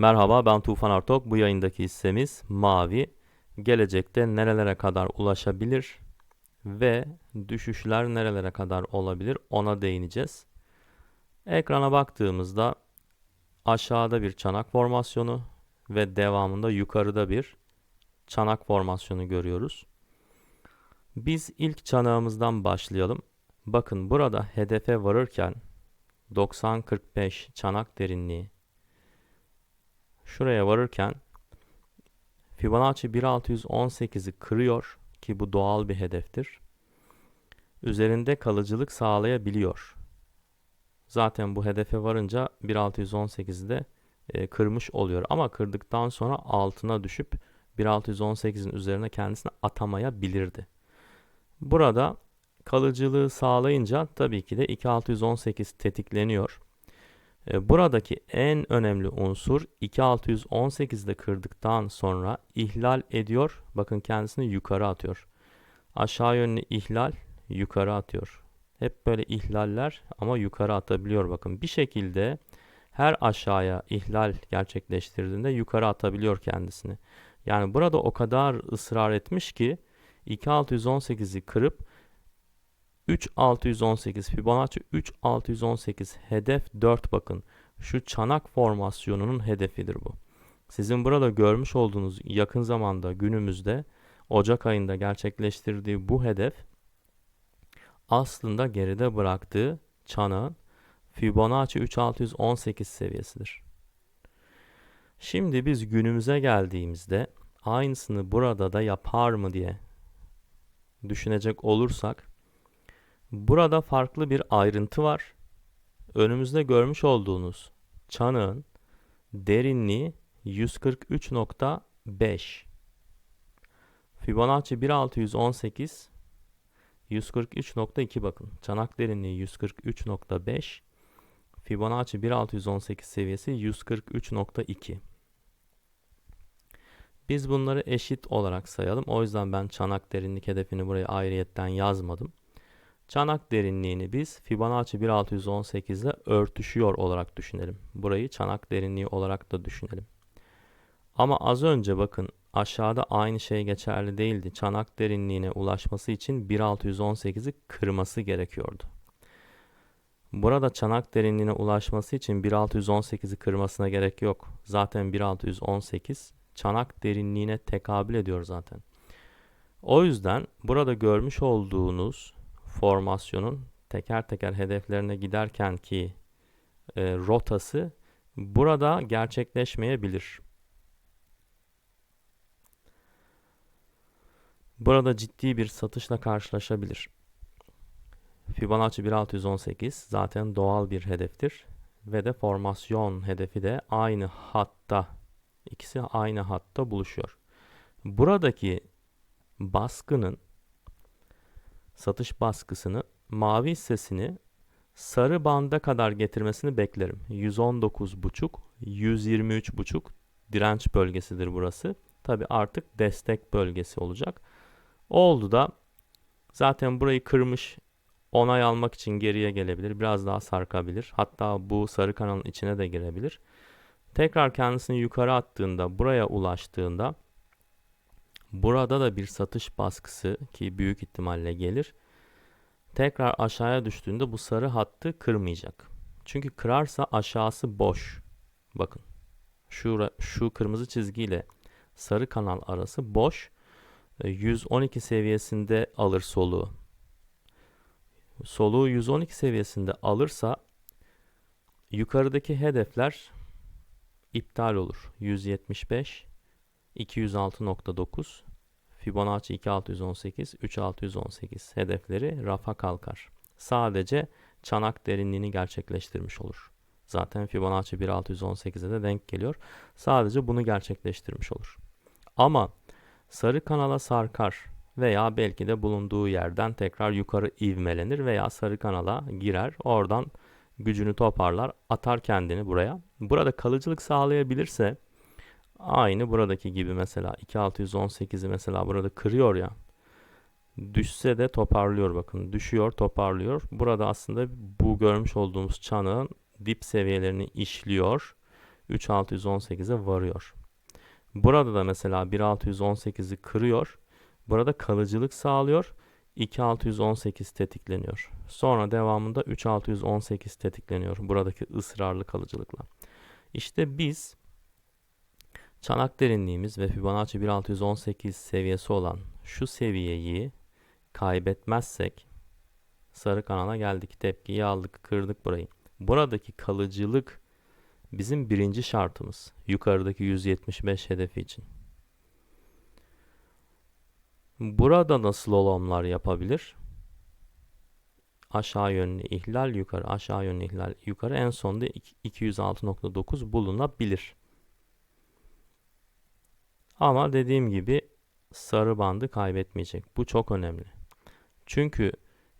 Merhaba ben Tufan Artok. Bu yayındaki hissemiz mavi. Gelecekte nerelere kadar ulaşabilir ve düşüşler nerelere kadar olabilir ona değineceğiz. Ekrana baktığımızda aşağıda bir çanak formasyonu ve devamında yukarıda bir çanak formasyonu görüyoruz. Biz ilk çanağımızdan başlayalım. Bakın burada hedefe varırken 90-45 çanak derinliği şuraya varırken Fibonacci 1618'i kırıyor ki bu doğal bir hedeftir. Üzerinde kalıcılık sağlayabiliyor. Zaten bu hedefe varınca 1618'i de e, kırmış oluyor. Ama kırdıktan sonra altına düşüp 1618'in üzerine kendisini atamayabilirdi. Burada kalıcılığı sağlayınca tabii ki de 2618 tetikleniyor. E, buradaki en önemli unsur 2618'de kırdıktan sonra ihlal ediyor. Bakın kendisini yukarı atıyor. Aşağı yönlü ihlal yukarı atıyor. Hep böyle ihlaller ama yukarı atabiliyor bakın. Bir şekilde her aşağıya ihlal gerçekleştirdiğinde yukarı atabiliyor kendisini. Yani burada o kadar ısrar etmiş ki 2618'i kırıp 3618 Fibonacci 3618 hedef 4 bakın. Şu çanak formasyonunun hedefidir bu. Sizin burada görmüş olduğunuz yakın zamanda günümüzde Ocak ayında gerçekleştirdiği bu hedef aslında geride bıraktığı çanağın Fibonacci 3618 seviyesidir. Şimdi biz günümüze geldiğimizde aynısını burada da yapar mı diye düşünecek olursak Burada farklı bir ayrıntı var. Önümüzde görmüş olduğunuz çanağın derinliği 143.5. Fibonacci 1618 143.2 bakın. Çanak derinliği 143.5. Fibonacci 1618 seviyesi 143.2. Biz bunları eşit olarak sayalım. O yüzden ben çanak derinlik hedefini buraya ayrıyetten yazmadım. Çanak derinliğini biz Fibonacci 1618 ile örtüşüyor olarak düşünelim. Burayı çanak derinliği olarak da düşünelim. Ama az önce bakın aşağıda aynı şey geçerli değildi. Çanak derinliğine ulaşması için 1618'i kırması gerekiyordu. Burada çanak derinliğine ulaşması için 1618'i kırmasına gerek yok. Zaten 1618 çanak derinliğine tekabül ediyor zaten. O yüzden burada görmüş olduğunuz formasyonun teker teker hedeflerine giderken ki e, rotası burada gerçekleşmeyebilir. Burada ciddi bir satışla karşılaşabilir. Fibonacci 1618 zaten doğal bir hedeftir ve de formasyon hedefi de aynı hatta ikisi aynı hatta buluşuyor. Buradaki baskının satış baskısını mavi hissesini sarı banda kadar getirmesini beklerim. 119.5, 123.5 direnç bölgesidir burası. Tabi artık destek bölgesi olacak. Oldu da zaten burayı kırmış onay almak için geriye gelebilir. Biraz daha sarkabilir. Hatta bu sarı kanalın içine de girebilir. Tekrar kendisini yukarı attığında buraya ulaştığında Burada da bir satış baskısı ki büyük ihtimalle gelir. Tekrar aşağıya düştüğünde bu sarı hattı kırmayacak. Çünkü kırarsa aşağısı boş. Bakın. Şu, şu kırmızı çizgiyle sarı kanal arası boş. 112 e, seviyesinde alır soluğu. Soluğu 112 seviyesinde alırsa yukarıdaki hedefler iptal olur. 175 206.9 Fibonacci 2618 3618 hedefleri rafa kalkar. Sadece çanak derinliğini gerçekleştirmiş olur. Zaten Fibonacci 1618'e de denk geliyor. Sadece bunu gerçekleştirmiş olur. Ama sarı kanala sarkar veya belki de bulunduğu yerden tekrar yukarı ivmelenir veya sarı kanala girer. Oradan gücünü toparlar, atar kendini buraya. Burada kalıcılık sağlayabilirse Aynı buradaki gibi mesela 2618'i mesela burada kırıyor ya. Düşse de toparlıyor bakın. Düşüyor toparlıyor. Burada aslında bu görmüş olduğumuz çanağın dip seviyelerini işliyor. 3618'e varıyor. Burada da mesela 1618'i kırıyor. Burada kalıcılık sağlıyor. 2618 tetikleniyor. Sonra devamında 3618 tetikleniyor. Buradaki ısrarlı kalıcılıkla. İşte biz çanak derinliğimiz ve Fibonacci 1618 seviyesi olan şu seviyeyi kaybetmezsek sarı kanala geldik. Tepkiyi aldık, kırdık burayı. Buradaki kalıcılık bizim birinci şartımız. Yukarıdaki 175 hedefi için. Burada nasıl olamlar yapabilir? Aşağı yönlü ihlal yukarı, aşağı yönlü ihlal yukarı. En sonunda 206.9 bulunabilir. Ama dediğim gibi sarı bandı kaybetmeyecek. Bu çok önemli. Çünkü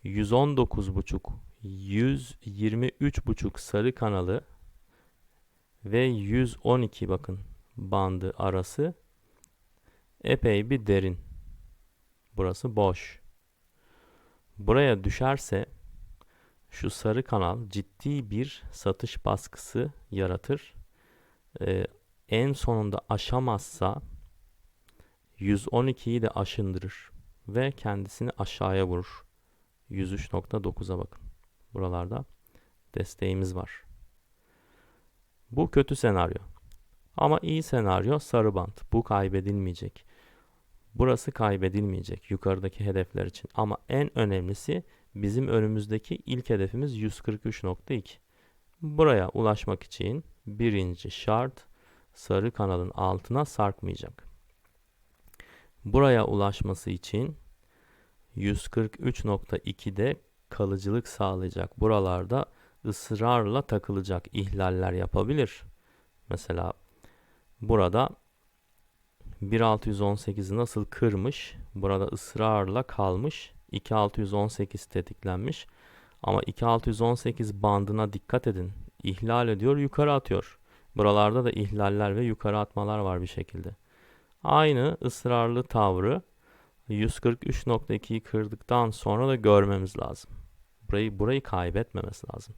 119.5 123.5 sarı kanalı ve 112 bakın bandı arası epey bir derin. Burası boş. Buraya düşerse şu sarı kanal ciddi bir satış baskısı yaratır. Ee, en sonunda aşamazsa 112'yi de aşındırır ve kendisini aşağıya vurur. 103.9'a bakın. Buralarda desteğimiz var. Bu kötü senaryo. Ama iyi senaryo sarı bant. Bu kaybedilmeyecek. Burası kaybedilmeyecek yukarıdaki hedefler için. Ama en önemlisi bizim önümüzdeki ilk hedefimiz 143.2. Buraya ulaşmak için birinci şart sarı kanalın altına sarkmayacak. Buraya ulaşması için 143.2'de kalıcılık sağlayacak. Buralarda ısrarla takılacak, ihlaller yapabilir. Mesela burada 1618'i nasıl kırmış, burada ısrarla kalmış, 2618 tetiklenmiş. Ama 2618 bandına dikkat edin. İhlal ediyor, yukarı atıyor. Buralarda da ihlaller ve yukarı atmalar var bir şekilde. Aynı ısrarlı tavrı 143.2'yi kırdıktan sonra da görmemiz lazım. Burayı burayı kaybetmemesi lazım.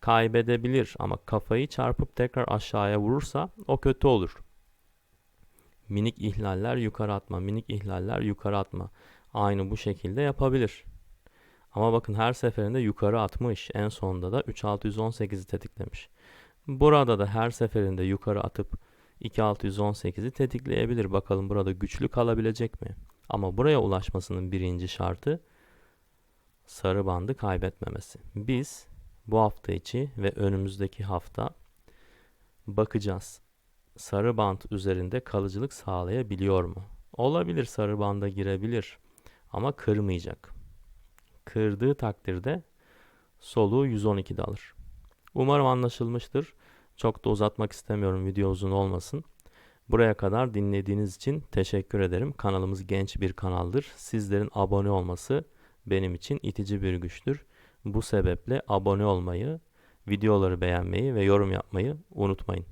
Kaybedebilir ama kafayı çarpıp tekrar aşağıya vurursa o kötü olur. Minik ihlaller yukarı atma, minik ihlaller yukarı atma. Aynı bu şekilde yapabilir. Ama bakın her seferinde yukarı atmış. En sonunda da 3618'i tetiklemiş. Burada da her seferinde yukarı atıp 2618'i tetikleyebilir. Bakalım burada güçlü kalabilecek mi? Ama buraya ulaşmasının birinci şartı sarı bandı kaybetmemesi. Biz bu hafta içi ve önümüzdeki hafta bakacağız. Sarı band üzerinde kalıcılık sağlayabiliyor mu? Olabilir sarı banda girebilir ama kırmayacak. Kırdığı takdirde soluğu 112'de alır. Umarım anlaşılmıştır. Çok da uzatmak istemiyorum video uzun olmasın. Buraya kadar dinlediğiniz için teşekkür ederim. Kanalımız genç bir kanaldır. Sizlerin abone olması benim için itici bir güçtür. Bu sebeple abone olmayı, videoları beğenmeyi ve yorum yapmayı unutmayın.